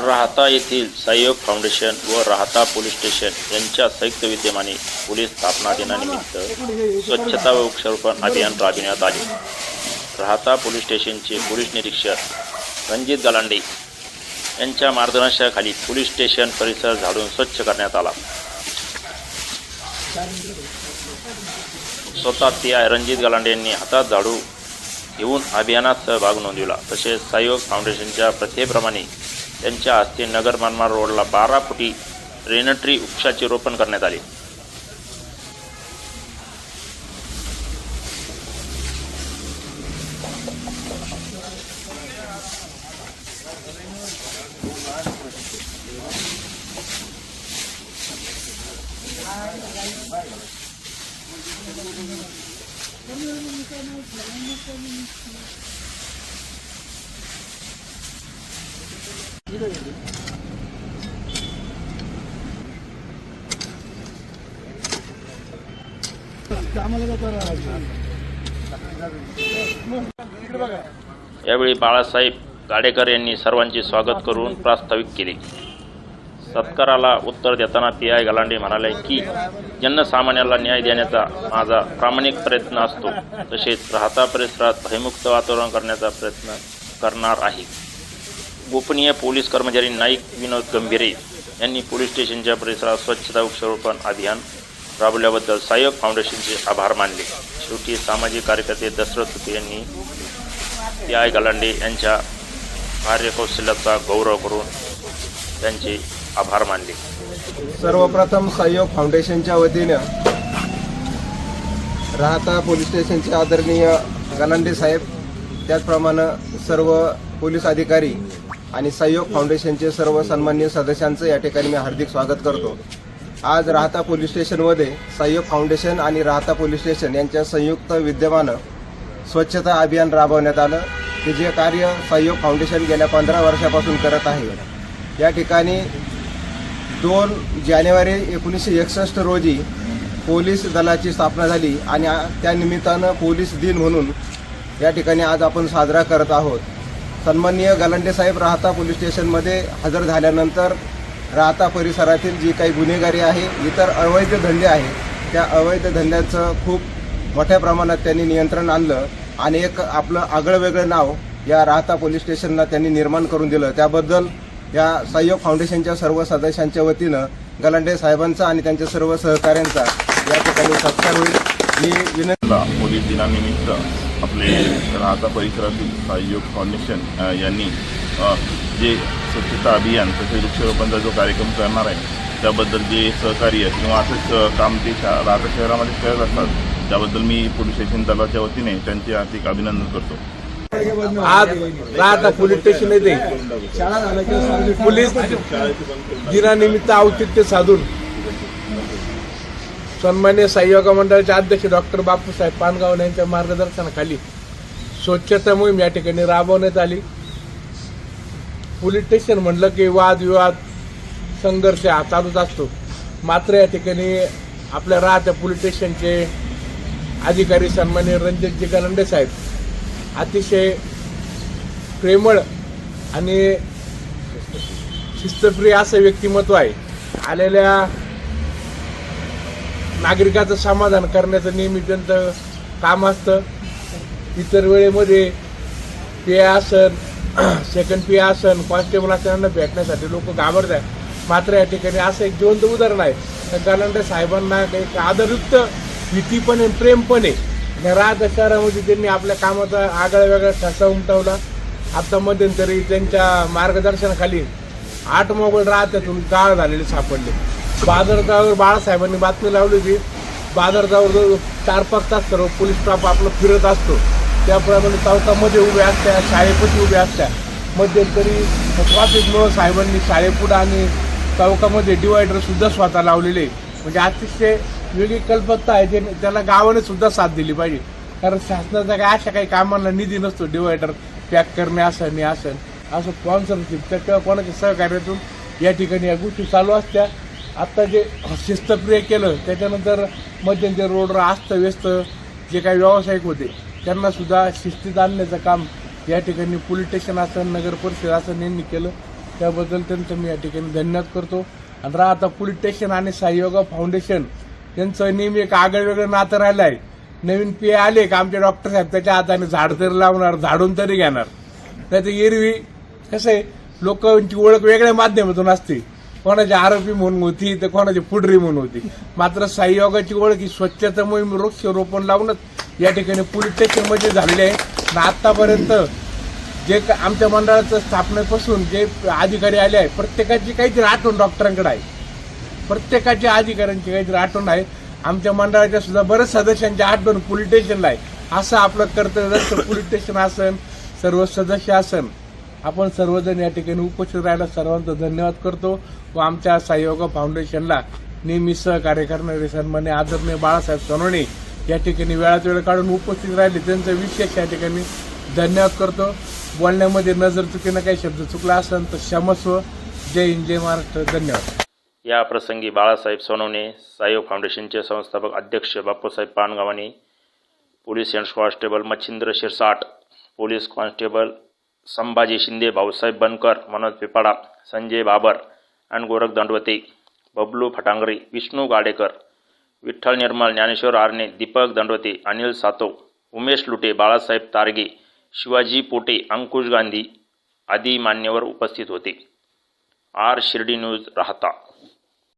राहता येथील सहयोग फाउंडेशन व राहता पोलीस स्टेशन यांच्या संयुक्त विद्यमाने पोलीस स्थापना दिनानिमित्त स्वच्छता व वृक्षारोपण अभियान राबविण्यात आले. राहता पोलीस स्टेशनचे पोलीस निरीक्षक रणजित गलांडे यांच्या मार्गदर्शनाखाली पोलीस स्टेशन परिसर झाडून स्वच्छ करण्यात आला. स्वतः ती आय रणजित गलांडे यांनी हातात झाडू घेऊन अभियानात सहभाग नोंदविला. तसेच सहयोग फाउंडेशनच्या प्रथेप्रमाणे त्यांच्या हस्ते नगर मनमाड रोडला बारा फुटी रेनट्री वृक्षाचे रोपण करण्यात आले. यावेळी बाळासाहेब गाडेकर यांनी सर्वांचे स्वागत करून प्रास्ताविक केले. सत्काराला उत्तर देताना पी आय गलांडे म्हणाले की जनसामान्याला न्याय देण्याचा माझा प्रामाणिक प्रयत्न असतो. तसेच राहता परिसरात भयमुक्त वातावरण करण्याचा प्रयत्न करणार आहे. गोपनीय पोलीस कर्मचारी नाईक विनोद गंभीरे यांनी पोलीस स्टेशनच्या परिसरात स्वच्छता वृक्षारोपण अभियान राबवल्याबद्दल सहयोग फाउंडेशनचे आभार मानले. शेवटी सामाजिक कार्यकर्ते दशरथ तुके यांनी पी आय गलांडे यांच्या कार्यकौशल्याचा गौरव करून त्यांचे आभार मानले. सर्वप्रथम सहयोग फाउंडेशनच्या वतीनं राहता पोलीस स्टेशनचे आदरणीय गलांडे साहेब त्याचप्रमाणे सर्व पोलीस अधिकारी आणि सहयोग फाउंडेशनचे सर्व सन्मान्य सदस्यांचं या ठिकाणी मी हार्दिक स्वागत करतो. आज राहता पोलीस स्टेशनमध्ये सहयोग फाउंडेशन आणि राहता पोलीस स्टेशन यांच्या संयुक्त विद्यमानं स्वच्छता अभियान राबवण्यात आलं. की जे कार्य सहयोग फाउंडेशन गेल्या पंधरा वर्षापासून करत आहे. या ठिकाणी दोन जानेवारी एकोणीसशे एकसष्ट रोजी पोलीस दलाची स्थापना झाली आणि त्यानिमित्तानं पोलीस दिन म्हणून या ठिकाणी आज आपण साजरा करत आहोत. सन्माननीय गलांडे साहेब राहता पोलीस स्टेशनमध्ये हजर झाल्यानंतर राहता परिसरातील जी काही गुन्हेगारी आहे इतर अवैध धंदे आहे त्या अवैध धंद्यांचं खूप मोठ्या प्रमाणात त्यांनी नियंत्रण आणलं आणि एक आपलं आगळं वेगळं नाव या राहता पोलीस स्टेशनला त्यांनी निर्माण करून दिलं. त्याबद्दल या सहयोग फाउंडेशनच्या सर्व सदस्यांच्या वतीनं गलांडे साहेबांचा आणि त्यांच्या सर्व सहकाऱ्यांचा या ठिकाणी सत्कार होईल. मी विनंती पोलीस दिनानिमित्त आपले राहता परिसरातील सहयोग फाउंडेशन यांनी जे स्वच्छता अभियान तसेच वृक्षारोपणचा जो कार्यक्रम करणार आहे त्याबद्दल जे सहकार्य किंवा असंच काम ते शा राहता शहरामध्ये करत असतात त्याबद्दल मी पोलीस स्टेशन दलाच्या वतीने त्यांचे हार्दिक अभिनंदन करतो. आज राहता पोलीस स्टेशन येते पोलीस दिनानिमित्त औचित्य साधून सन्मान्य सहयोगा मंडळाचे अध्यक्ष डॉक्टर बापूसाहेब पानगाव यांच्या मार्गदर्शनाखाली स्वच्छता मोहीम या ठिकाणी राबवण्यात आली. पोलीस स्टेशन म्हणलं की वादविवाद संघर्ष हा चालूच असतो. मात्र या ठिकाणी आपल्या राहत्या पोलीस स्टेशनचे अधिकारी सन्मान्य रणजितजी गलांडे साहेब अतिशय प्रेमळ आणि शिस्तप्रिय असं व्यक्तिमत्व आहे. आलेल्या नागरिकाचं समाधान करण्याचं नेहमी त्यांचं काम असतं. इतर वेळेमध्ये पे आसन सेकंड पे आसन कॉन्स्टेबल असताना भेटण्यासाठी लोक घाबरतात. मात्र या ठिकाणी असं एक जिवंत उदाहरण आहे. तर साहेबांना एक आदरयुक्त प्रेम पण आहे राहतं शहरामध्ये त्यांनी आपल्या कामाचा आगळा वेगळा ठसा उमटवला. आता मध्यंतरी त्यांच्या मार्गदर्शनाखाली आठ मोबाईल राहत्यातून गाळ झालेले सापडले. बाजारतावर बाळासाहेबांनी बातमी लावली होती बाजारतावर चार पाच तास सर्व पोलीस स्टाफ आपलं फिरत असतो. त्याप्रमाणे चौकामध्ये उभे असत्या शाळेपाशी उभे असत्या. मध्यंतरी ट्रॉफिकमुळं साहेबांनी शाळेपुढं आणि चौकामध्ये डिवायडरसुद्धा स्वतः लावलेले. म्हणजे अतिशय वेगळी कल्पकता आहे. ते त्याला गावाने सुद्धा साथ दिली पाहिजे. कारण शासनाचा काय अशा काही कामांना निधी नसतो. डिवायडर पॅक करणे असं नाही असं. असं स्पॉन्सरशिप किंवा कोणाच्या सहकार्यातून या ठिकाणी या गोष्टी चालू असत्या. आत्ता जे शिस्तप्रिय केलं त्याच्यानंतर मध्यंतरी रोडवर अस्तव्यस्त जे काही व्यावसायिक होते त्यांनासुद्धा शिस्तीत आणण्याचं काम या ठिकाणी पोलीस स्टेशन असं नगर परिषद असं यांनी केलं. त्याबद्दल त्यांचं मी या ठिकाणी धन्यवाद करतो. आणि राहता पोलीस स्टेशन आणि साईयोगा फाउंडेशन यांचं नेहमी एक आगळं वेगळं नातं राहिलं आहे नवीन पी आले का आमचे डॉक्टर साहेब त्याच्या हाताने झाड तरी लावणार झाडून तरी घेणार. नाही तर एरवी कसं आहे लोकांची ओळख वेगळ्या माध्यमातून असते. कोणाची आरोपी म्हणून होती तर कोणाची पुढरी म्हणून होती. मात्र साईयोगाची ओळख ही स्वच्छता मोहीम वृक्षारोपण लावूनच या ठिकाणी पोलीस स्टेशनमध्ये झालेली आहे. आणि आतापर्यंत जे का- आमच्या मंडळाचं स्थापनेपासून जे अधिकारी आले आहे प्रत्येकाची काहीतरी आठवण डॉक्टरांकडे आहे. प्रत्येकाच्या अधिकाऱ्यांची काहीतरी आठवण आहे. आमच्या मंडळाच्या सुद्धा बऱ्याच सदस्यांची आठवण पोलीस स्टेशनला आहे. असं आपलं कर्तव्य असतं. पोलीस स्टेशन असन सर्व सदस्य असन. आपण सर्वजण या ठिकाणी उपस्थित राहायला सर्वांचा धन्यवाद करतो व आमच्या सहयोग फाउंडेशनला नेहमी सहकार्य करणारे सन्मान्य आदरणीय बाळासाहेब सोनवणे या ठिकाणी वेळात वेळ काढून उपस्थित राहिले. त्यांचं विशेष या ठिकाणी धन्यवाद करतो. बोलण्यामध्ये नजर चुकीनं काही शब्द चुकला असेल तर क्षमस्व. जय हिंद जय महाराष्ट्र. धन्यवाद. या प्रसंगी बाळासाहेब सोनवणे सहयोग फाउंडेशनचे संस्थापक अध्यक्ष Bapusaheb पानगावानी police head constable Machhindra Shirsat police constable Sambhaji Shinde Bhausaheb Bankar Manoj Pipada Sanjay Babar आणि गोरख दंडवते बबलू फटांगरे विष्णू गाडेकर विठ्ठल निर्मल ज्ञानेश्वर आरणे दीपक दंडवते अनिल सातव उमेश लुटे बाळासाहेब तारगे शिवाजी पोटे अंकुश गांधी आदी मान्यवर उपस्थित होते. आर शिर्डी न्यूज राहता.